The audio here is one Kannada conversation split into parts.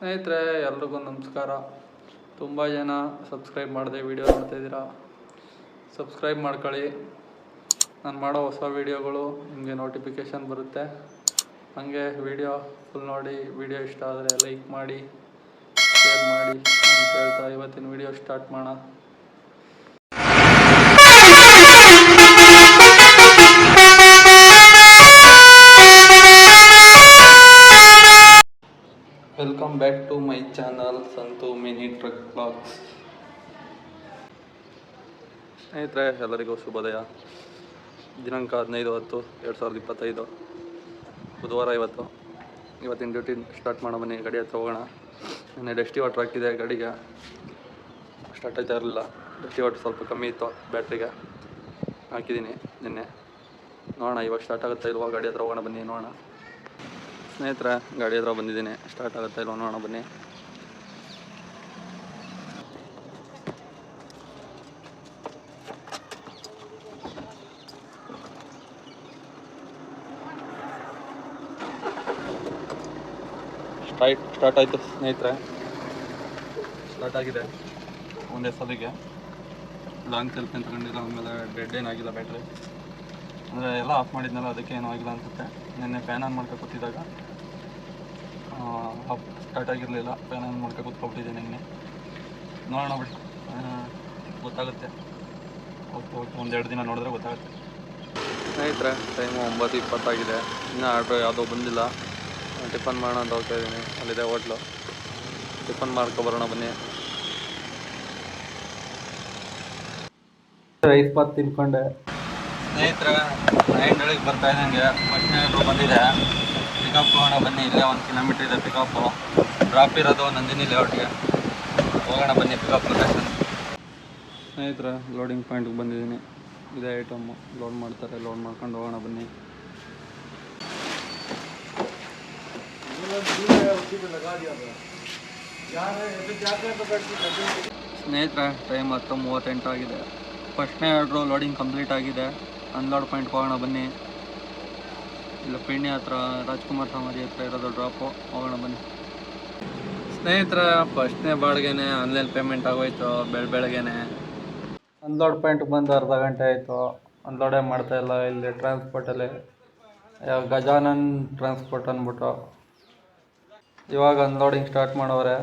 ಸ್ನೇಹಿತರೆ, ಎಲ್ರಿಗೂ ನಮಸ್ಕಾರ. ತುಂಬ ಜನ ಸಬ್ಸ್ಕ್ರೈಬ್ ಮಾಡಿದೆ ವಿಡಿಯೋ ನೋಡ್ತಾಯಿದ್ದೀರಾ ಸಬ್ಸ್ಕ್ರೈಬ್ ಮಾಡ್ಕೊಳ್ಳಿ. ನಾನು ಮಾಡೋ ಹೊಸ ವೀಡಿಯೋಗಳು ನಿಮಗೆ ನೋಟಿಫಿಕೇಷನ್ ಬರುತ್ತೆ. ಹಾಗೆ ವಿಡಿಯೋ ಫುಲ್ ನೋಡಿ, ವೀಡಿಯೋ ಇಷ್ಟ ಆದರೆ ಲೈಕ್ ಮಾಡಿ, ಶೇರ್ ಮಾಡಿ ಅಂತ ಹೇಳ್ತಾ ಇವತ್ತಿನ ವಿಡಿಯೋ ಸ್ಟಾರ್ಟ್ ಮಾಡೋಣ. Back to my channel Santhu mini truck vlogs ಸ್ನೇಹಿತರೆ, ಎಲ್ಲರಿಗೂ ಶುಭೋದಯ ದಿನಾಂಕ ಹದಿನೈದು ಹತ್ತು ಎರಡು ಸಾವಿರದ ಇಪ್ಪತ್ತೈದು. ಬುಧವಾರ ಇವತ್ತು. ಇವತ್ತಿನ ಡ್ಯೂಟಿ ಸ್ಟಾರ್ಟ್ ಮಾಡೋ ಬನ್ನಿ, ಗಾಡಿ ಹತ್ರ ಹೋಗೋಣ. ನೆನ್ನೆ ಡಸ್ಟಿ ವಾಟ್ರ್ ಹಾಕಿದೆ, ಗಾಡಿಗೆ. ಸ್ಟಾರ್ಟ್ ಆಯ್ತಾ ಇರಲಿಲ್ಲ. ಡಸ್ಟಿ ವಾಟ್ರ್ ಸ್ವಲ್ಪ ಕಮ್ಮಿ ಇತ್ತು ಬ್ಯಾಟ್ರಿಗೆ ಹಾಕಿದ್ದೀನಿ ನಿನ್ನೆ. ನೋಡೋಣ, ಇವಾಗ ಸ್ಟಾರ್ಟ್ ಆಗುತ್ತಾ ಇಲ್ವಾ, ಗಾಡಿ ಹತ್ರ ಹೋಗೋಣ ಬನ್ನಿ, ನೋಡೋಣ. ಸ್ನೇಹಿತರೆ, ಗಾಡಿ ಹತ್ರ ಬಂದಿದ್ದೀನಿ. ಸ್ಟಾರ್ಟ್ ಆಗುತ್ತೆ ಇಲ್ಲ ನೋಡೋಣ, ಬನ್ನಿ. ಸ್ಟಾರ್ಟ್ ಸ್ಟಾರ್ಟ್ ಆಯಿತು ಸ್ನೇಹಿತರೆ. ಸ್ಟಾರ್ಟ್ ಆಗಿದೆ. ಒಂದೇ ಸಲಿಗೆ. ಲಾಂಗ್ ಸೆಲ್ಫ್ ಅಂತ ತಗೊಂಡಿಲ್ಲ ಆಮೇಲೆ ಡೆಡ್ ಏನಾಗಿಲ್ಲ ಬ್ಯಾಟ್ರಿ ಅಂದರೆ ಎಲ್ಲ ಆಫ್ ಮಾಡಿದ್ನಲ್ಲ, ಅದಕ್ಕೆ ಏನೂ ಆಗಿಲ್ಲ ಅನಿಸುತ್ತೆ. ನಿನ್ನೆ ಫ್ಯಾನ್ ಆನ್ ಮಾಡ್ಕೊ ಕೂತಿದ್ದಾಗ. ಆಫ್ ಸ್ಟಾರ್ಟ್ ಆಗಿರಲಿಲ್ಲ. ಫ್ಯಾನ್ ಆನ್ ಮಾಡ್ಕೊ ಕೂತ್ಕೊಬಿಟ್ಟಿದ್ದೆ ನಿನ್ನೆ. ನೋಡೋಣ ಬಿಡಿ. ಗೊತ್ತಾಗುತ್ತೆ. ಓಕೆ ಓಕೆ ಒಂದೆರಡು ದಿನ ನೋಡಿದ್ರೆ ಗೊತ್ತಾಗುತ್ತೆ. ಸ್ನೇಹಿತರೆ ಟೈಮು ಒಂಬತ್ತು ಇಪ್ಪತ್ತಾಗಿದೆ. ಇನ್ನೂ ಆರ್ಡ್ರ್ ಯಾವುದೋ ಬಂದಿಲ್ಲ. ಟಿಫನ್ ಮಾಡೋಣ ಅಂತ ಹೋಗ್ತಾ ಇದ್ದೀನಿ. ಅಲ್ಲಿದೆ ಹೋಟ್ಲು. ಟಿಫನ್ ಮಾಡ್ಕೊ ಬರೋಣ ಬನ್ನಿ. ರೈಸ್ ಪಾತ್ ತಿನ್ಕೊಂಡೆ. ಸ್ನೇಹಿತರೆ ನೈನ್ ಬರ್ತಾ ಇದ್ದಂಗೆ. ಫಸ್ಟ್ನೇ ಬಂದಿದೆ. ಪಿಕಪ್ ಹೋಗೋಣ ಬನ್ನಿ, ಇಲ್ಲೇ ಒಂದು ಕಿಲೋಮೀಟ್ರ್ ಇದೆ ಪಿಕಪ್ಪು ಡ್ರಾಪ್ ಇರೋದು ನಂದಿನಿ ಲೇಔಟ್ಗೆ ಹೋಗೋಣ ಬನ್ನಿ ಪಿಕಪ್ ಲೊಕೇಶನ್ ಸ್ನೇಹಿತರೆ ಲೋಡಿಂಗ್ ಪಾಯಿಂಟ್ಗೆ ಬಂದಿದ್ದೀನಿ. ಇದೇ ಐಟಮ್ಮು ಲೋಡ್ ಮಾಡ್ತಾರೆ ಲೋಡ್ ಮಾಡ್ಕೊಂಡು ಹೋಗೋಣ ಬನ್ನಿ. ಸ್ನೇಹಿತರೆ ಟೈಮ್ ಹತ್ತು ಮೂವತ್ತೆಂಟು ಆಗಿದೆ. ಫಸ್ಟ್ನೇ ಆರ್ಡ್ರು ಲೋಡಿಂಗ್ ಕಂಪ್ಲೀಟ್ ಆಗಿದೆ. ಅನ್ಲೋಡ್ ಪಾಯಿಂಟ್ಗೆ ಹೋಗೋಣ ಬನ್ನಿ. ಇಲ್ಲ, ಪೆಣ್ಣೆ ಹತ್ರ, ರಾಜ್ಕುಮಾರ್ ಸಮಾಧಿ ಹತ್ರ ಇರೋದು ಡ್ರಾಪು ಹೋಗೋಣ ಬನ್ನಿ. ಸ್ನೇಹಿತರ, ಫಸ್ಟ್ನೇ ಬಾಡಿಗೆನೆ ಆನ್ಲೈನ್ ಪೇಮೆಂಟ್ ಆಗೋಯ್ತು, ಬೆಳ ಬೆಳಗ್ಗೆನೆ. ಅನ್ಲೋಡ್ ಪಾಯಿಂಟ್ಗೆ ಬಂದು ಅರ್ಧ ಗಂಟೆ ಆಯಿತು. ಅನ್ಲೋಡೇ ಮಾಡ್ತಾ ಇಲ್ಲ ಟ್ರಾನ್ಸ್ಪೋರ್ಟಲ್ಲಿ ಗಜಾನನ್ ಟ್ರಾನ್ಸ್ಪೋರ್ಟ್ ಅಂದ್ಬಿಟ್ಟು. ಇವಾಗ ಅನ್ಲೋಡಿಂಗ್ ಸ್ಟಾರ್ಟ್ ಮಾಡೋರೆ.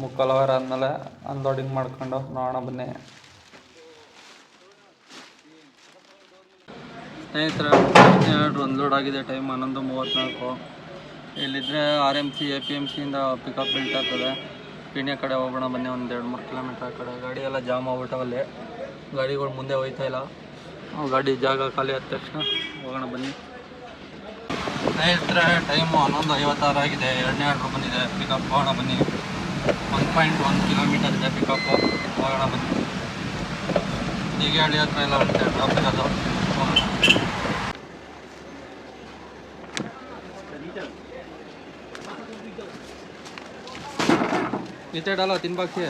ಮುಕ್ಕಾಲು ಅವರ್ ಆದಮೇಲೆ ಅನ್ಲೋಡಿಂಗ್ ಮಾಡ್ಕೊಂಡು, ನೋಡೋಣ ಬನ್ನಿ. ಸ್ನೇಹಿತರೆ ಎರಡು ಒಂದು ಅನ್ಲೋಡ್ ಆಗಿದೆ ಟೈಮ್ ಹನ್ನೊಂದು ಮೂವತ್ತ್ನಾಲ್ಕು ಇಲ್ಲಿದ್ದರೆ R M C A P M ಸಿಯಿಂದ pickup built ಆಗ್ತದೆ. ಪಿಣ್ಯ ಕಡೆ ಹೋಗೋಣ ಬನ್ನಿ ಒಂದು ಎರಡು ಮೂರು ಕಿಲೋಮೀಟ್ರ್ ಆ ಕಡೆ. ಗಾಡಿ ಎಲ್ಲ ಜಾಮ್ ಆಗ್ಬಿಟ್ಟವಲ್ಲಿ ಗಾಡಿಗಳು ಮುಂದೆ ಹೋಯ್ತಾ ಇಲ್ಲ. ಗಾಡಿ ಜಾಗ ಖಾಲಿ ಆದ ತಕ್ಷಣ ಹೋಗೋಣ, ಬನ್ನಿ. ಸ್ನೇಹಿತರೆ ಟೈಮು ಹನ್ನೊಂದು ಐವತ್ತಾರು ಆಗಿದೆ. ಎರಡನೇ ಆರ್ಡ್ರ್ ಬಂದಿದೆ. ಪಿಕಪ್ ಹೋಗೋಣ, ಬನ್ನಿ. ಒನ್ ಪಾಯಿಂಟ್ ಒನ್ ಕಿಲೋಮೀಟರ್ ಇದೆ ಪಿಕಪ್ಪು ಹೋಗೋಣ, ಬನ್ನಿ. ಹೀಗೆ ಹಳ್ಳಿ ಹತ್ರ ಎಲ್ಲ ಬರುತ್ತೆ ಡ್ರಾಪ್ ಜೊತೆ ಇಡಲ್ಲ ತಿನ್ಬಾಕಿ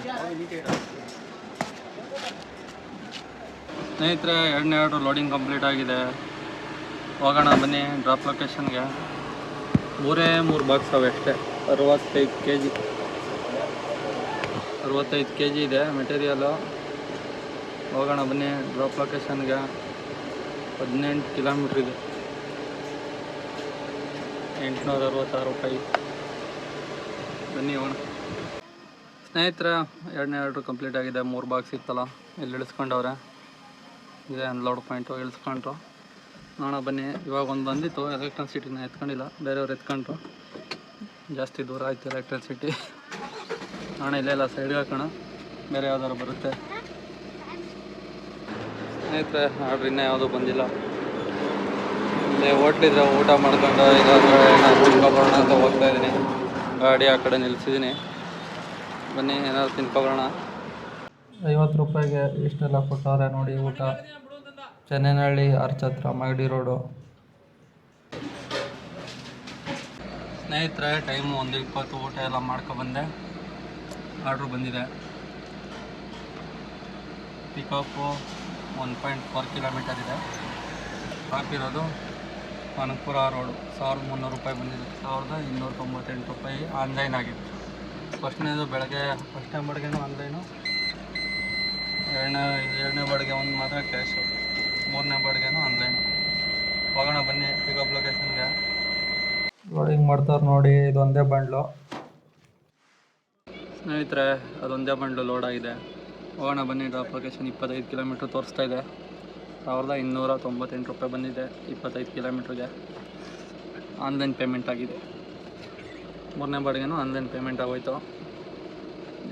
ಸ್ನೇಹಿತರೆ, ಎರಡನೇ ಎರಡು ಲೋಡಿಂಗ್ ಕಂಪ್ಲೀಟ್ ಆಗಿದೆ. ಹೋಗೋಣ, ಬನ್ನಿ ಡ್ರಾಪ್ ಲೊಕೇಶನ್ಗೆ ಮೂರೇ ಮೂರು ಬಾಕ್ಸ್ ಅವೆ ಅಷ್ಟೇ. ಅರವತ್ತೈದು ಕೆ ಜಿ ಅರವತ್ತೈದು ಕೆ ಜಿ ಇದೆ ಮೆಟೀರಿಯಲು ಹೋಗೋಣ, ಬನ್ನಿ ಡ್ರಾಪ್ ಲೊಕೇಶನ್ಗೆ ಹದಿನೆಂಟು ಕಿಲೋಮೀಟ್ರ್ ಇದೆ. ಎಂಟುನೂರ ಅರವತ್ತಾರು ರೂಪಾಯಿ. ಬನ್ನಿ, ಹೋಗೋಣ. ಸ್ನೇಹಿತರೆ, ಎರಡನೇ ಆರ್ಡ್ರ್ ಕಂಪ್ಲೀಟ್ ಆಗಿದೆ. ಮೂರು ಬಾಕ್ಸ್ ಇತ್ತಲ್ಲ ಇಲ್ಲಿ ಇಳಿಸ್ಕೊಂಡವ್ರೆ? ಇದೆ ಅನ್ಲೋಡ್ ಪಾಯಿಂಟು ಇಳಿಸ್ಕೊಂಡ್ರು. ನೋಡೋಣ, ಬನ್ನಿ. ಇವಾಗ ಒಂದು ಬಂದಿತ್ತು ಎಲೆಕ್ಟ್ರಿಸಿಟಿನ ಎತ್ಕೊಂಡಿಲ್ಲ. ಬೇರೆಯವ್ರು ಎತ್ಕೊಂಡ್ರು. ಜಾಸ್ತಿ ದೂರ ಆಯ್ತು ಎಲೆಕ್ಟ್ರಿಸಿಟಿ ನೋಡೋಣ, ಇಲ್ಲ ಸೈಡ್ಗೆ ಹಾಕೋಣ. ಬೇರೆ ಯಾವ್ದಾದ್ರು ಬರುತ್ತೆ. ಸ್ನೇಹಿತರೆ ಆರ್ಡ್ರ್ ಇನ್ನೂ ಯಾವುದೂ ಬಂದಿಲ್ಲ. ಇಲ್ಲೇ ಹೋಟ್ಲಿದ್ರೆ ಊಟ ಮಾಡ್ಕೊಂಡು ಏನಾದರೂ ತಿನ್ಕೊಬರೋಣ ಅಂತ ಹೋಗ್ತಾ ಇದ್ದೀನಿ. ಗಾಡಿ ಆ ಕಡೆ ನಿಲ್ಸಿದ್ದೀನಿ. ಬನ್ನಿ ಏನಾದ್ರು ತಿನ್ಕೊಬರೋಣ. ಐವತ್ತು ರೂಪಾಯಿಗೆ ಇಷ್ಟೆಲ್ಲ ಕೊಟ್ಟವ್ರೆ ನೋಡಿ ಊಟ. ಚೆನ್ನೈನಹಳ್ಳಿ ಆರ್ಚ್ ಹತ್ರ ಮಗಡಿ ರೋಡು. ಸ್ನೇಹಿತರೆ ಟೈಮು ಒಂದು ಇಪ್ಪತ್ತು ಊಟ ಎಲ್ಲ ಮಾಡ್ಕೊಬಂದೆ ಆರ್ಡ್ರ್ ಬಂದಿದೆ. Pickup one point four kilometre ಇದೆ. ಹಾಕಿರೋದು ಕನಕಪುರ ರೋಡು ಸಾವಿರದ ಮುನ್ನೂರು ರೂಪಾಯಿ ಬಂದಿದೆ. ಸಾವಿರದ ಇನ್ನೂರ ತೊಂಬತ್ತೆಂಟು ರೂಪಾಯಿ ಆನ್ಲೈನ್ ಆಗಿದೆ. ಫಸ್ಟ್ನೇದು ಬೆಳಗ್ಗೆ ಫಸ್ಟ್ನೇ ಬಾಡಿಗೆನೂ ಆನ್ಲೈನು ಎರಡನೇ ಎರಡನೇ ಬಾಡಿಗೆ ಒಂದು ಮಾತ್ರ ಕ್ಯಾಶು ಮೂರನೇ ಬಾಡಿಗೆನೂ ಆನ್ಲೈನು ಹೋಗೋಣ ಬನ್ನಿ ಪಿಕಪ್ ಲೊಕೇಶನ್ಗೆ ಲೋಡಿಂಗ್ ಮಾಡ್ತಾರೆ ನೋಡಿ ಇದೊಂದೇ ಬಂಡ್ಲು. ಸ್ನೇಹಿತರೆ ಅದೊಂದೇ ಬಂಡ್ಲು ಲೋಡ್ ಆಗಿದೆ. ಹೋಗೋಣ ಬನ್ನಿ ಡ್ರಾಪ್ ಲೊಕೇಶನ್ ಇಪ್ಪತ್ತೈದು ಕಿಲೋಮೀಟ್ರ್ ತೋರಿಸ್ತಾ ಇದೆ. ಸಾವಿರದ ಇನ್ನೂರ ತೊಂಬತ್ತೆಂಟು ರೂಪಾಯಿ ಬಂದಿದೆ ಇಪ್ಪತ್ತೈದು ಕಿಲೋಮೀಟ್ರಿಗೆ ಆನ್ಲೈನ್ ಪೇಮೆಂಟ್ ಆಗಿದೆ. ಮೂರನೇ ಬಾಡಿಗೆನೂ ಆನ್ಲೈನ್ ಪೇಮೆಂಟ್ ಆಗೋಯ್ತು.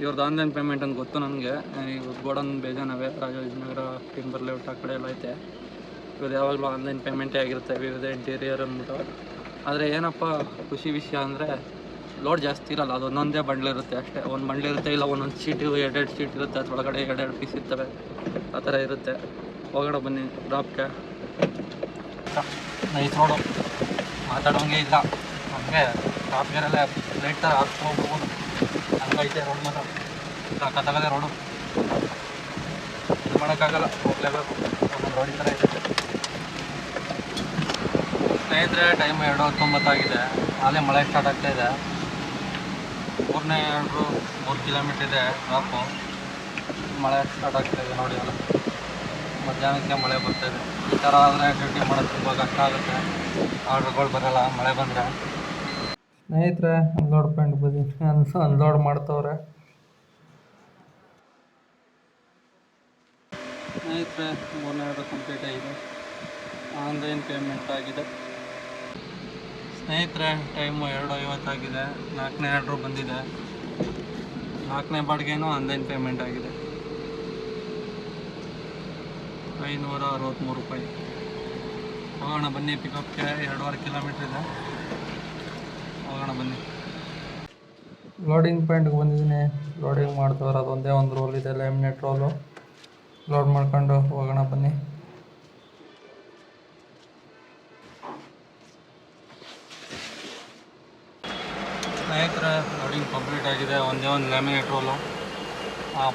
ಇವ್ರದ್ದು ಆನ್ಲೈನ್ ಪೇಮೆಂಟ್ ಅಂತ ಗೊತ್ತು ನನಗೆ. ಈಗ ಗೋಡನ್ ಬೇಜಾನವೇ. ರಾಜಾಜಿನಗರ ಟಿಂಬರ್ ಲೇಔಟ್ ಆ ಕಡೆ ಎಲ್ಲ ಐತೆ. ಇವ್ರು ಯಾವಾಗಲೂ ಆನ್ಲೈನ್ ಪೇಮೆಂಟೇ ಆಗಿರುತ್ತೆ. ವಿವಿಧ ಇಂಟೀರಿಯರ್ ಅಂದ್ಬಿಟ್ಟು. ಆದರೆ ಏನಪ್ಪ, ಖುಷಿ ವಿಷಯ ಅಂದರೆ ಲೋಡ್ ಜಾಸ್ತಿ ಇರಲ್ಲ. ಅದು ಒಂದೊಂದೇ ಬಂಡ್ಲು ಇರುತ್ತೆ ಅಷ್ಟೇ. ಒಂದು ಬಂಡ್ಲು ಇರುತ್ತೆ, ಇಲ್ಲ ಒಂದೊಂದು ಸೀಟು ಎರಡೆರಡು ಸೀಟ್ ಇರುತ್ತೆ. ಒಳಗಡೆ ಎರಡೆರಡು ಪೀಸ್ ಇರ್ತವೆ. ಆ ಥರ ಇರುತ್ತೆ. ಹೋಗೋಣ ಬನ್ನಿ ಡ್ರಾಪ್ಗೆ ನೈಸ್ ಮಾತಾಡೋಂಗೆ ಇಲ್ಲ. ನಮಗೆ ಡ್ರಾಪ್ಗೆರೆಲ್ಲ ಲೈಟ್ ಥರ ಹಾಕ್ಸ್ಕೊಬೋದು ಹಂಗೈತೆ ರೋಡ್ ಮಾತ್ರ. ಸಖತ್ತಾಗದೆ ರೋಡು ಇದು ಮಾಡೋಕ್ಕಾಗಲ್ಲ. ಹೋಗ್ಲೇಬೇಕು. ಒಂದೊಂದು ರೋಡಿ ಥರ ಇದೆ ಸ್ನೇಹಿತರೆ ಟೈಮ್ ಎರಡು ಹತ್ತೊಂಬತ್ತಾಗಿದೆ ಅಲ್ಲೇ ಮಳೆ ಸ್ಟಾರ್ಟ್ ಆಗ್ತಾ ಇದೆ. ಮೂರನೇ ಎರಡು ಮೂರು ಕಿಲೋಮೀಟ್ರ್ ಇದೆ ಡ್ರಾಪು ಮಳೆ ಸ್ಟಾರ್ಟ್ ಆಗ್ತಾ ಇದೆ ನೋಡಿ ಅಲ್ಲ. ಮಧ್ಯಾಹ್ನಕ್ಕೆ ಮಳೆ ಬರ್ತಾ ಇದೆ. ಈ ಥರ ಆದರೆ ಡ್ಯೂಟಿ ಮಾಡೋದು ತುಂಬ ಕಷ್ಟ ಆಗುತ್ತೆ. ಆರ್ಡ್ರ್ಗಳು ಬರೋಲ್ಲ. ಮಳೆ ಬಂದರೆ. ಸ್ನೇಹಿತರೆ, ಅನ್ಲೋಡ್ ಪಾಯಿಂಟ್ ಬದಿ ಅನ್ಲೋಡ್ ಮಾಡ್ತವ್ರೆ. ಸ್ನೇಹಿತರೆ, ಮೂರನೇ ಆರ್ಡ್ರ್ ಕಂಪ್ಲೀಟ್ ಆಗಿದೆ. ಆನ್ಲೈನ್ ಪೇಮೆಂಟ್ ಆಗಿದೆ. ಸ್ನೇಹಿತರೆ ಟೈಮು ಎರಡು ಐವತ್ತಾಗಿದೆ ನಾಲ್ಕನೇ ಆರ್ಡ್ರು ಬಂದಿದೆ. ನಾಲ್ಕನೇ ಬಾಡಿಗೆನೂ ಆನ್ಲೈನ್ ಪೇಮೆಂಟ್ ಆಗಿದೆ. ಐನೂರ ಅರವತ್ತ್ಮೂರು ರೂಪಾಯಿ. ಹೋಗೋಣ ಬನ್ನಿ ಪಿಕಪ್ಗೆ ಎರಡೂವರೆ ಕಿಲೋಮೀಟ್ರ್ ಇದೆ. ಹೋಗೋಣ ಬನ್ನಿ. ಲೋಡಿಂಗ್ ಪಾಯಿಂಟ್ಗೆ ಬಂದಿದ್ದೀನಿ. ಲೋಡಿಂಗ್ ಮಾಡ್ತವ್ರೆ ಅದೊಂದೇ ಒಂದು ರೋಲ್ ಇದೆ ಲ್ಯಾಮಿನೇಟ್ ರೋಲು ಲೋಡ್ ಮಾಡ್ಕೊಂಡು ಹೋಗೋಣ ಬನ್ನಿ. ಸ್ನೇಹಿತರೆ ಲೋಡಿಂಗ್ ಕಂಪ್ಲೀಟ್ ಆಗಿದೆ. ಒಂದೇ ಒಂದು laminate roll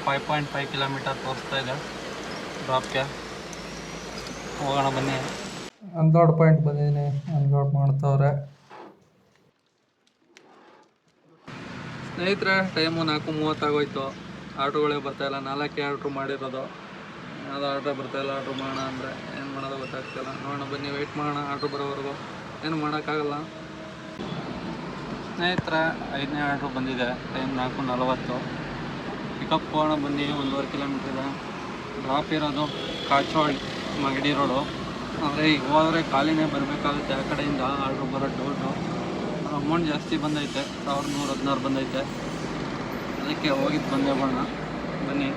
five point five kilometre ತೋರಿಸ್ತಾ ಇದೆ ಡ್ರಾಪ್ಗೆ ಹೋಗೋಣ ಬನ್ನಿ. ಅನ್ಲೋಡ್ ಪಾಯಿಂಟ್ ಬಂದಿದ್ದೀನಿ. ಅನ್ಲೋಡ್ ಮಾಡ್ತವ್ರೆ. ಸ್ನೇಹಿತರೆ ಟೈಮು ನಾಲ್ಕು ಮೂವತ್ತಾಗೋಯ್ತು. ಆರ್ಡ್ರುಗಳೇ ಬರ್ತಾಯಿಲ್ಲ ನಾಲ್ಕೇ ಆರ್ಡ್ರು ಮಾಡಿರೋದು. ಯಾವುದು ಆರ್ಡ್ರೇ ಬರ್ತಾಯಿಲ್ಲ ಆರ್ಡ್ರ್ ಮಾಡೋಣ ಅಂದರೆ ಏನು ಮಾಡೋದು ಗೊತ್ತಾಗ್ತಿಲ್ಲ. ನೋಡೋಣ, ಬನ್ನಿ ವೆಯ್ಟ್ ಮಾಡೋಣ. ಆರ್ಡ್ರ್ ಬರೋವರೆಗೂ ಏನು ಮಾಡೋಕ್ಕಾಗಲ್ಲ. ಸ್ನೇಹಿತರೆ, ಐದನೇ ಆರ್ಡ್ರು ಬಂದಿದೆ. ಟೈಮ್ ನಾಲ್ಕು ನಲವತ್ತು. ಪಿಕಪ್ ಹೋಗೋಣ, ಬನ್ನಿ. ಒಂದೂವರೆ ಕಿಲೋಮೀಟ್ರ್ ಇದೆ. ಡ್ರಾಪ್ ಇರೋದು ಕಾಚೋಳಿ, ಮಗಡಿ ರೋಡು ಆದರೆ ಈಗ ಹೋದರೆ ಕಾಲಿನೇ ಬರಬೇಕಾಗುತ್ತೆ ಆ ಕಡೆಯಿಂದ. ಆರ್ಡ್ರ್ ಬರೋ ಡೌಟು ಅಮೌಂಟ್ ಜಾಸ್ತಿ ಬಂದೈತೆ ಸಾವಿರದ ನೂರ ಹದಿನಾರು ಬಂದೈತೆ. ಅದಕ್ಕೆ ಹೋಗಿದ್ದು ಬಂದೇ ಬಣ್ಣ ಬನ್ನಿ.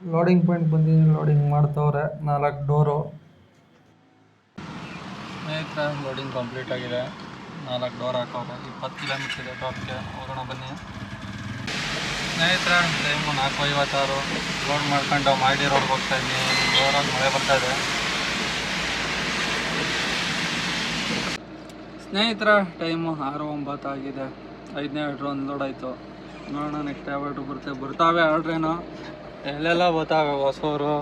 ಲೋಡಿಂಗ್ ಪಾಯಿಂಟ್ ಬಂದಿದ್ದೀನಿ ಲೋಡಿಂಗ್ ಮಾಡ್ತವ್ರೆ ನಾಲ್ಕು ಡೋರು. ಸ್ನೇಹಿತರ ಲೋಡಿಂಗ್ ಕಂಪ್ಲೀಟ್ ಆಗಿದೆ. ನಾಲ್ಕು ಡೋರ್ ಹಾಕೋರು ಇಪ್ಪತ್ತು ಕಿಲೋಮೀಟ್ರ್ ಇದೆ ಡ್ರಾಪ್ಗೆ ಹೋಗೋಣ ಬನ್ನಿ. ಸ್ನೇಹಿತರ ಟೈಮು ನಾಲ್ಕು ಐವತ್ತಾರು ಲೋಡ್ ಮಾಡ್ಕೊಂಡು ಮಾಡಿ ರೋಡ್ಗೆ ಹೋಗ್ತಾ ಇದ್ದೀನಿ. ಜೋರಾಗಿ ಮಳೆ ಬರ್ತಾ ಸ್ನೇಹಿತರ, ಟೈಮು ಆರು ಒಂಬತ್ತು ಆಗಿದೆ. ಐದನೇ ಒಂದು ಲೋಡ್ ಆಯಿತು. ನೋಡೋಣ ನೆಕ್ಸ್ಟ್ ಯಾವ ಆರ್ಡ್ರ್ ಬರುತ್ತೆ. ಬರ್ತಾವೆ ಆರ್ಡ್ರೇನು ಎಲ್ಲೆಲ್ಲ ಬರ್ತಾವೆ ಹೊಸೂರು.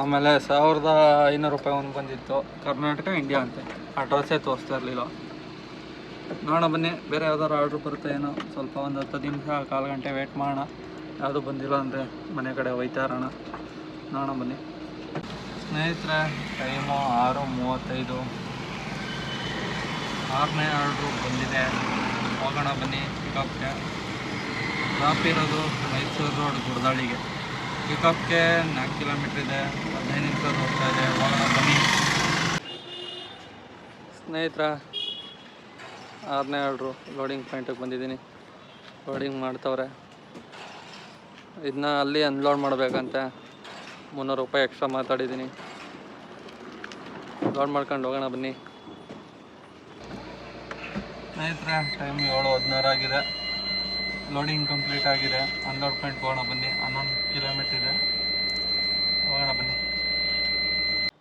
ಆಮೇಲೆ ಸಾವಿರದ ಐನೂರು ರೂಪಾಯಿ ಒಂದು ಬಂದಿತ್ತು. ಕರ್ನಾಟಕ ಇಂಡಿಯಾ ಅಂತೆ. ಅಡ್ರೆಸ್ಸೇ ತೋರಿಸ್ತಾ ಇರಲಿಲ್ಲ. ನೋಡೋಣ ಬನ್ನಿ, ಬೇರೆ ಯಾವ್ದಾದ್ರು ಆರ್ಡ್ರ್ ಬರುತ್ತೆ ಏನೋ. ಸ್ವಲ್ಪ ಒಂದು ಹತ್ತು ನಿಮಿಷ, ಕಾಲು ಗಂಟೆ ವೇಟ್ ಮಾಡೋಣ. ಯಾವುದು ಬಂದಿಲ್ಲ ಅಂದರೆ ಮನೆ ಕಡೆ ಒಯ್ತಾ ಇರೋಣ ನೋಡೋಣ ಬನ್ನಿ. ಸ್ನೇಹಿತರೆ, ಟೈಮು ಆರು ಮೂವತ್ತೈದು. ಆರನೇ ಆರ್ಡ್ರು ಬಂದಿದೆ. ಹೋಗೋಣ ಬನ್ನಿ ಪಿಕಪ್ಗೆ ಡ್ರಾಪ್ ಇರೋದು ಮೈಸೂರು ರೋಡ್ ಗುಡ್ದಾಳಿಗೆ. ಪಿಕಪ್ಗೆ ನಾಲ್ಕು ಕಿಲೋಮೀಟ್ರ್ ಇದೆ, ಹದಿನೈದು ನಿಮಿಷ ಹೋಗ್ತಾ ಇದೆ. ಹೋಗೋಣ ಬನ್ನಿ. ಸ್ನೇಹಿತರ, ಆರನೇ ಆರ್ಡ್ರು ಲೋಡಿಂಗ್ ಪಾಯಿಂಟಿಗೆ ಬಂದಿದ್ದೀನಿ. ಲೋಡಿಂಗ್ ಮಾಡ್ತವ್ರೆ. ಇದನ್ನ ಅಲ್ಲಿ ಅನ್ಲೋಡ್ ಮಾಡಬೇಕಂತೆ. ಮುನ್ನೂರು ರೂಪಾಯಿ ಎಕ್ಸ್ಟ್ರಾ ಮಾತಾಡಿದ್ದೀನಿ. ಲೋಡ್ ಮಾಡ್ಕೊಂಡು ಹೋಗೋಣ ಬನ್ನಿ. ಸ್ನೇಹಿತರೆ ಟೈಮ್ ಏಳು ಹದಿನಾರು ಆಗಿದೆ. ಲೋಡಿಂಗ್ ಕಂಪ್ಲೀಟ್ ಆಗಿದೆ. ಹನ್ನೆರಡು ಪಾಯಿಂಟ್ ಹೋಗೋಣ ಬನ್ನಿ. ಹನ್ನೊಂದು ಕಿಲೋಮೀಟ್ರ್ ಇದೆ. ಹೋಗೋಣ ಬನ್ನಿ.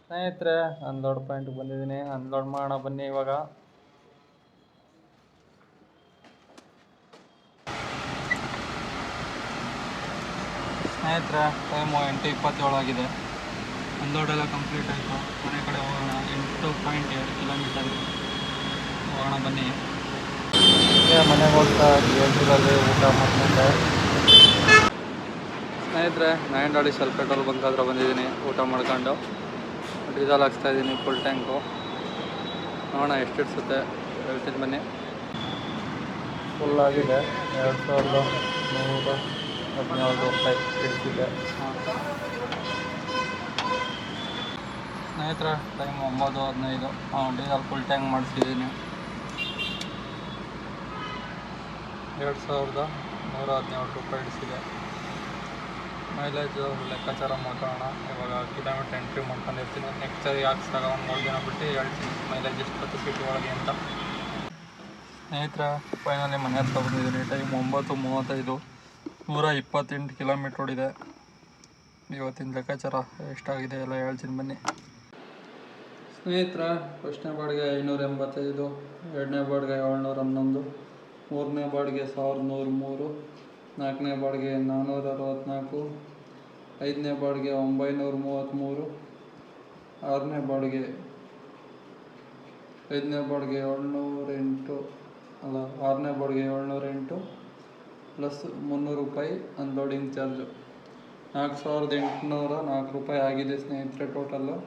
ಸ್ನೇಹಿತರೆ ಅನ್ಲೋಡ್ ಪಾಯಿಂಟ್ಗೆ ಬಂದಿದ್ದೀನಿ. ಅನ್ಲೋಡ್ ಮಾಡೋಣ ಬನ್ನಿ ಇವಾಗ. ಸ್ನೇಹಿತರೆ ಟೈಮು ಎಂಟು ಇಪ್ಪತ್ತೇಳು ಆಗಿದೆ. ಅನ್ಲೋಡ್ ಎಲ್ಲ ಕಂಪ್ಲೀಟ್ ಆಯಿತು. ಮನೆ ಕಡೆ ಹೋಗೋಣ. ಎಂಟು ಪಾಯಿಂಟ್ ಎರಡು ಕಿಲೋಮೀಟರ್ ಹೋಗೋಣ ಬನ್ನಿ. ಮನೆಗೆ ಹೋಗ್ತಾ ಯೋಜದಲ್ಲಿ ಊಟ ಮಾಡ್ಕೊಂಡೆ. ಸ್ನೇಹಿತರೆ ನಾಯಂಡಾಡಿ ಸ್ವಲ್ಪ ಪೆಟ್ರೋಲ್ ಬಂಕ್ ಹತ್ರ ಬಂದಿದ್ದೀನಿ. ಊಟ ಮಾಡ್ಕೊಂಡು. ಡೀಸೆಲ್ ಹಾಕ್ಸ್ತಾ ಇದ್ದೀನಿ ಫುಲ್ ಟ್ಯಾಂಕು ನೋಡೋಣ ಎಷ್ಟು ಇಡ್ಸುತ್ತೆ. ಹೇಳ್ತೀನಿ ಬನ್ನಿ. ಫುಲ್ ಆಗಿದೆ. ಎರಡು ಸಾವಿರದ ನೂರ ಹದಿನೇಳು ರೂಪಾಯಿ ಇಡ್ತಿದೆ ಸ್ನೇಹಿತರೆ ಟೈಮ್ ಒಂಬತ್ತು ಹದಿನೈದು. ಡೀಸೆಲ್ ಫುಲ್ ಟ್ಯಾಂಕ್ ಮಾಡಿಸಿದ್ದೀನಿ ಎರಡು ಸಾವಿರದ ನೂರ ಹದಿನೇಳು ರೂಪಾಯಿ ಹಿಡಿಸಿದೆ ಮೈಲೇಜು ಲೆಕ್ಕಾಚಾರ ಮಾಡೋಣ ಇವಾಗ ಕಿಲೋಮೀಟ್ರ್ ಎಂಟ್ರಿ ಮಾಡ್ಕೊಂಡಿರ್ತೀನಿ ನೆಕ್ಸ್ಟ್ ಸರಿ ಹಾಕ್ಸಿದಾಗ ಒಂದು ಮೂರು ದಿನ ಬಿಟ್ಟು ಹೇಳ್ತೀನಿ ಮೈಲೇಜ್ ಎಷ್ಟು ಸಿಟಿ ಒಳಗೆ ಅಂತ. ಸ್ನೇಹಿತರೆ ಫೈನಲಿ ಮನೆ ಹತ್ರ ಬಂದಿದ್ದೀನಿ. ಟೈಮ್ ಒಂಬತ್ತು ಮೂವತ್ತೈದು. ನೂರ ಇಪ್ಪತ್ತೆಂಟು ಕಿಲೋಮೀಟ್ರ್ ಓಡಿದೆ. ಇವತ್ತಿನ ಲೆಕ್ಕಾಚಾರ ಎಷ್ಟಾಗಿದೆ ಎಲ್ಲ ಹೇಳ್ತೀನಿ ಬನ್ನಿ. ಸ್ನೇಹಿತರ, ಫಸ್ಟ್ನೇ ಬಾಡಿಗೆ ಐನೂರ ಎಂಬತ್ತೈದು, ಎರಡನೇ ಬಾಡಿಗೆ ಏಳ್ನೂರ ಹನ್ನೊಂದು. ಮೂರನೇ ಬಾಡಿಗೆ ಸಾವಿರದ ನೂರ ಮೂರು ನಾಲ್ಕನೇ ಬಾಡಿಗೆ ನಾನ್ನೂರ ಅರವತ್ತ್ನಾಲ್ಕು ಐದನೇ ಬಾಡಿಗೆ ಒಂಬೈನೂರ ಮೂವತ್ತ್ಮೂರು ಆರನೇ ಬಾಡಿಗೆ, ಐದನೇ ಬಾಡಿಗೆ ಏಳ್ನೂರ ಎಂಟು ಅಲ್ಲ, ಆರನೇ ಬಾಡಿಗೆ ಏಳ್ನೂರ ಎಂಟು ಪ್ಲಸ್ ಮುನ್ನೂರು ರೂಪಾಯಿ ಅನ್ಲೋಡಿಂಗ್ ಚಾರ್ಜು. ನಾಲ್ಕು ಸಾವಿರದ ಎಂಟುನೂರ ನಾಲ್ಕು ರೂಪಾಯಿ ಆಗಿದೆ ಸ್ನೇಹಿತರೆ ಟೋಟಲ್ಲು.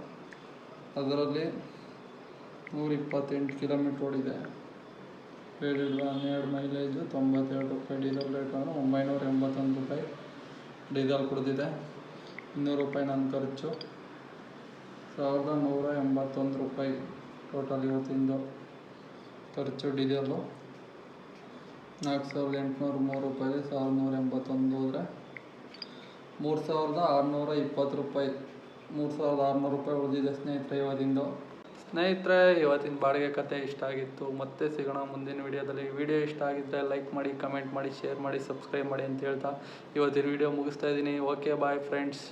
ಅದರಲ್ಲಿ ನೂರಿಪ್ಪತ್ತೆಂಟು ಕಿಲೋಮೀಟ್ರ್ ಓಡಿದೆ. ಹೇಳಿಲ್ವಾ ಹನ್ನೆರಡು ಮೈಲೇಜು ತೊಂಬತ್ತೆರಡು ರೂಪಾಯಿ, ಡೀಸೆಲ್ ರೇಟ್ ಅಂದರೆ ಒಂಬೈನೂರ ಎಂಬತ್ತೊಂದು ರೂಪಾಯಿ. ಡೀಸೆಲ್ ಕುಡಿದಿದೆ, ಇನ್ನೂರು ರೂಪಾಯಿ ನನ್ನ ಖರ್ಚು. ಸಾವಿರದ ನೂರ ಎಂಬತ್ತೊಂದು ರೂಪಾಯಿ ಟೋಟಲ್ ಇವತ್ತಿಂದು ಖರ್ಚು ಡೀಸೆಲ್ಲು. ನಾಲ್ಕು ಸಾವಿರದ ಎಂಟುನೂರ ಮೂರು ರೂಪಾಯಿ, ಸಾವಿರದ ನೂರ ಎಂಬತ್ತೊಂದು ಹೋದರೆ ಮೂರು ಸಾವಿರದ ಆರುನೂರ ಇಪ್ಪತ್ತು ರೂಪಾಯಿ. ಮೂರು ಸಾವಿರದ ಆರುನೂರು ರೂಪಾಯಿ ಉಳಿದಿದೆ ಸ್ನೇಹಿತರೆ ಇವತ್ತಿಂದು. ಸ್ನೇಹಿತರೆ, ಇವತ್ತಿನ ಬಾಡಿಗೆ ಕತೆ ಇಷ್ಟ ಆಗಿತ್ತು, ಮತ್ತೆ ಸಿಗೋಣ ಮುಂದಿನ ವಿಡಿಯೋದಲ್ಲಿ. ವಿಡಿಯೋ ಇಷ್ಟ ಆಗಿದ್ದರೆ ಲೈಕ್ ಮಾಡಿ, ಕಮೆಂಟ್ ಮಾಡಿ, ಶೇರ್ ಮಾಡಿ, ಸಬ್ಸ್ಕ್ರೈಬ್ ಮಾಡಿ ಅಂತ ಹೇಳ್ತಾ ಇವತ್ತಿನ ವಿಡಿಯೋ ಮುಗಿಸ್ತಾ ಇದ್ದೀನಿ. Okay, bye friends.